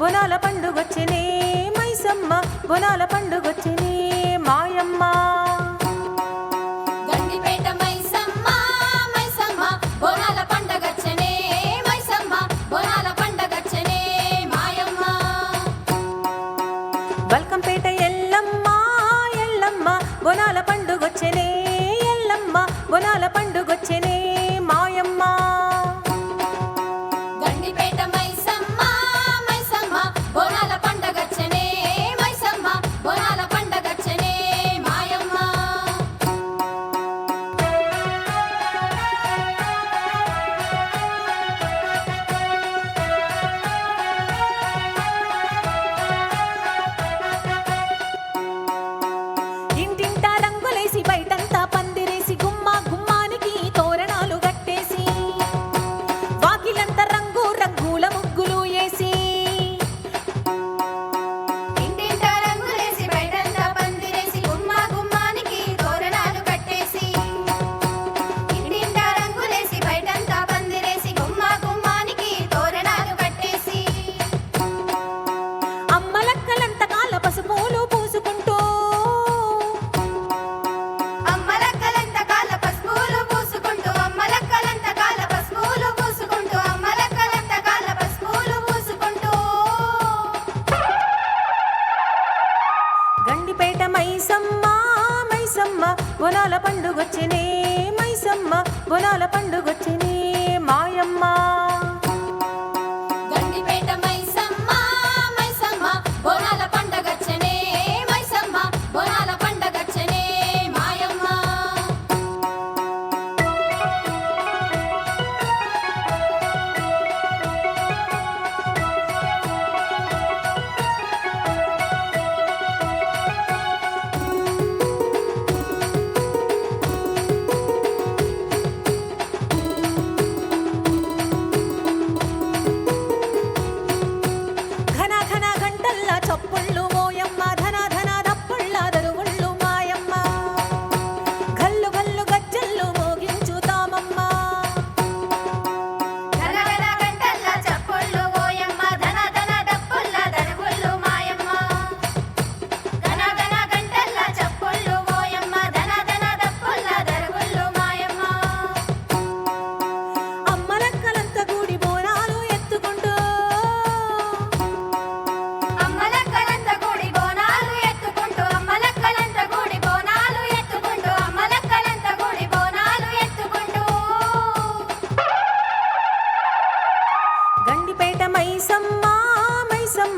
బొనాల పండుగొచ్చినే Maisamma. బొనాల పండుగొచ్చినే బొనాల పండుగొచ్చినే Maisamma బొనాల పండుగొచ్చినే